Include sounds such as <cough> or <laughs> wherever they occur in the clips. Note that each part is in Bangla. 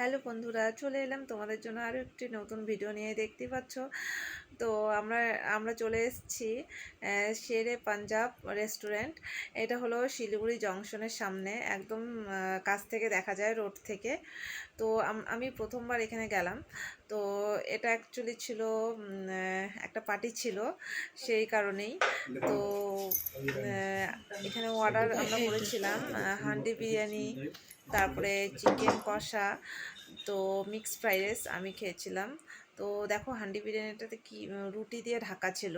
হ্যালো বন্ধুরা, চলে এলাম তোমাদের জন্য আরও একটি নতুন ভিডিও নিয়ে, দেখতে পাচ্ছ? তো আমরা আমরা চলে এসেছি শেরে পাঞ্জাব রেস্টুরেন্ট এটা হলো শিলিগুড়ি জংশনের সামনে, একদম কাছ থেকে দেখা যায় রোড থেকে। তো আমি প্রথমবার এখানে গেলাম। তো এটা অ্যাকচুয়ালি ছিল একটা পার্টি ছিল, সেই কারণেই। তো এখানে অর্ডার আমরা করেছিলাম হান্ডি বিরিয়ানি, তারপরে চিকেন কষা তো মিক্স ফ্রাইড রাইস আমি খেয়েছিলাম। তো দেখো হান্ডি বিরিয়ানিটাতে কি রুটি দিয়ে ঢাকা ছিল।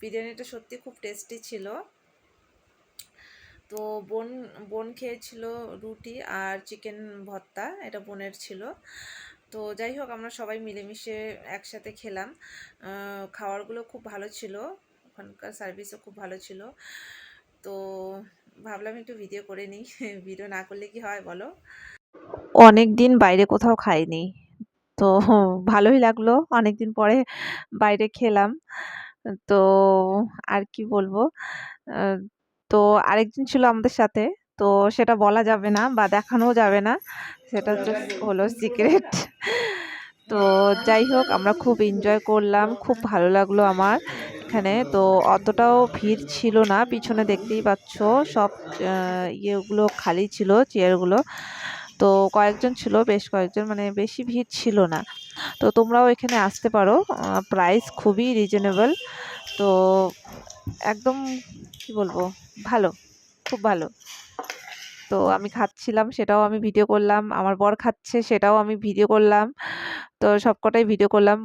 বিরিয়ানিটা সত্যি খুব টেস্টি ছিল। তো বোন বোন খেয়েছিল রুটি আর চিকেন ভর্তা, এটা বোনের ছিল। তো যাই হোক, আমরা সবাই মিলেমিশে একসাথে খেলাম। খাওয়ারগুলো খুব ভালো ছিল। ওখানকার সার্ভিসও খুব ভালো ছিল। তো ভাবলাম একটু ভিডিও করে নিই। <laughs> ভিডিও না করলে কি হয় বলো? অনেক দিন বাইরে কোথাও খাইনি। তো ভালোই লাগল অনেক দিন পরে বাইরে খেলাম। তো আর কি বলব? তো আরেকজন ছিল আমাদের সাথে, তো সেটা বলা যাবে না বা দেখানোও যাবে না। সেটা হচ্ছে হলো সিক্রেট তো যাই হোক, আমরা খুব এনজয় করলাম, খুব ভালো লাগল আমার এখানে। তো অতটাও ভিড় ছিল না, পিছনে দেখতেই পাচ্ছ সব ইয়েগুলো খালি ছিল চেয়ারগুলো তো কয়েকজন ছিল, বেশ কয়েকজন মানে বেশি ভিড় ছিল না। তো তোমরাও এখানে আসতে পারো প্রাইস খুবই রিজনেবল তো একদম, কি বলব, ভালো, খুব ভালো। তো আমি খাচ্ছিলাম, সেটাও আমি ভিডিও করলাম, আমার বর খাচ্ছে, সেটাও আমি ভিডিও করলাম। তো সবকটাই ভিডিও করলাম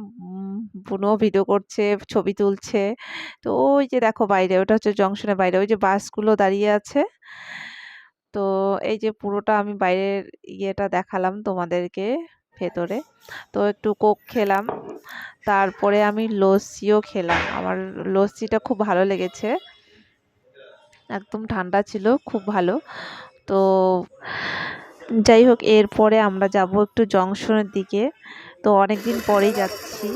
বুনুও ভিডিও করছে, ছবি তুলছে। তো ওই যে দেখো বাইরে, ওটা হচ্ছে জংশনের বাইরে, ওই যে বাসগুলো দাঁড়িয়ে আছে। তো এই যে পুরোটা আমি বাইরের ইয়েটা দেখালাম তোমাদেরকে ভেতরে। তো একটু কোক খেলাম, তারপরে আমি লস্যিও খেলাম। আমার লস্যিটা খুব ভালো লেগেছে। একদম ঠান্ডা ছিল, খুব ভালো। তো যাই হোক, এরপরে আমরা যাব একটু জংশনের দিকে। তো অনেক দিন পরেই যাচ্ছি।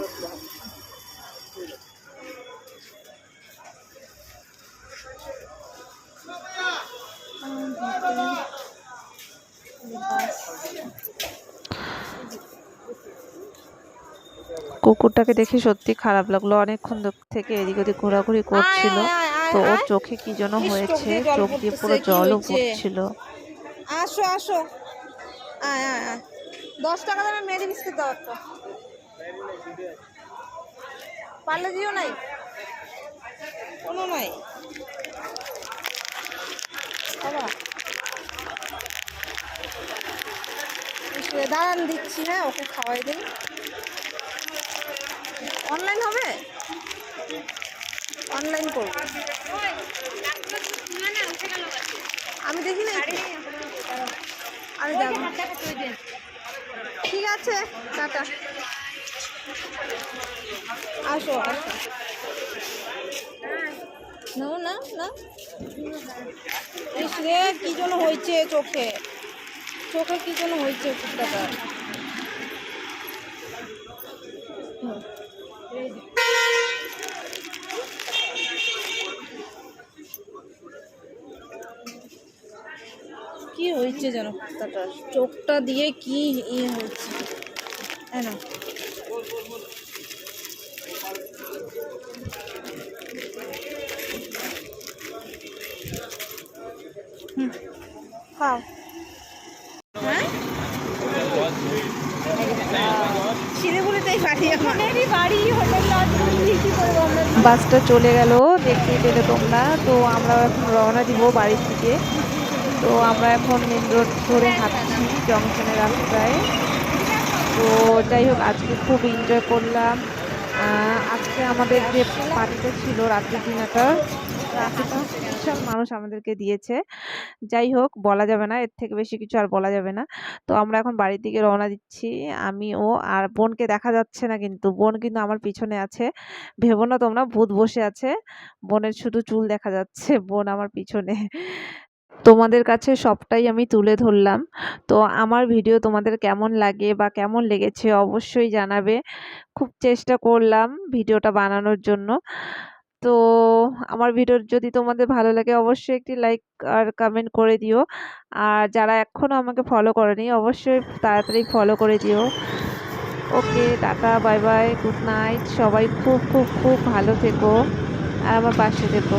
কুকুরটাকে দেখে সত্যি খারাপ লাগল। অনেকক্ষণ থেকে এদিক ওদিক ঘোরাঘুরি করছিল। তো ওর চোখে কি যেন হয়েছে? চোখ দিয়ে পুরো জলও পড়ছিল। আসো আসো। আয় আয় আয়। দশ টাকা দামের মেরি বিস্কুট দাও একটা। পারলে দিও নাই? কোনো নাই। বাবা। দাঁড়ান দিচ্ছি হ্যাঁ ওকে খাওয়াই দিই অনলাইন হবে? অনলাইন করব। আমি দেখি না আরে যাব। ঠিক আছে, টাটা। আসো আসো। না না রে, কি জন্য হয়েছে চোখে। চোখে কি যেন হয়েছে হুম। কি হয়েছে যেন কুত্তাটা চোখটা দিয়ে কি ইয়ে হয়েছে তাই না। খাও হ্যাঁ শিলিগুড়িতেই বাড়ি আমাদেরই বাড়ি হোটেল লজ কি করব আমরা বাসটা চলে গেল দেখতেই পেলে তোমরা। তো আমরা এখন রওনা দিব বাড়ি থেকে তো আমরা এখন মেন রোড ধরে হাঁটছি জংশনের রাস্তায়। তো যাই হোক আজকে খুব এনজয় করলাম। আজকে আমাদের যে পার্টিটা ছিল রাত্রি ডিনারটা বিশাল মানুষ আমাদেরকে দিয়েছে। যাই হোক, বলা যাবে না, এর থেকে বেশি কিছু আর বলা যাবে না। তো আমরা এখন বাড়ির দিকে রওনা দিচ্ছি, আমি, ও আর বোনকে দেখা যাচ্ছে না কিন্তু, বোন কিন্তু আমার পিছনে আছে। ভেবো না তোমরা, ভূত বসে আছে। বোনের শুধু চুল দেখা যাচ্ছে, বোন আমার পিছনে। তোমাদের কাছে সবটাই আমি তুলে ধরলাম। তো আমার ভিডিও তোমাদের কেমন লাগে বা কেমন লেগেছে অবশ্যই জানাবে। খুব চেষ্টা করলাম ভিডিওটা বানানোর জন্য। তো আমার ভিডিও যদি তোমাদের ভালো লাগে অবশ্যই একটি লাইক আর কমেন্ট করে দিও। আর যারা এখনও আমাকে ফলো করেনি, অবশ্যই তাড়াতাড়ি ফলো করে দিও। Okay tata bye bye good night সবাই খুব খুব খুব ভালো থেকো। আর আমার পাশে থেকো।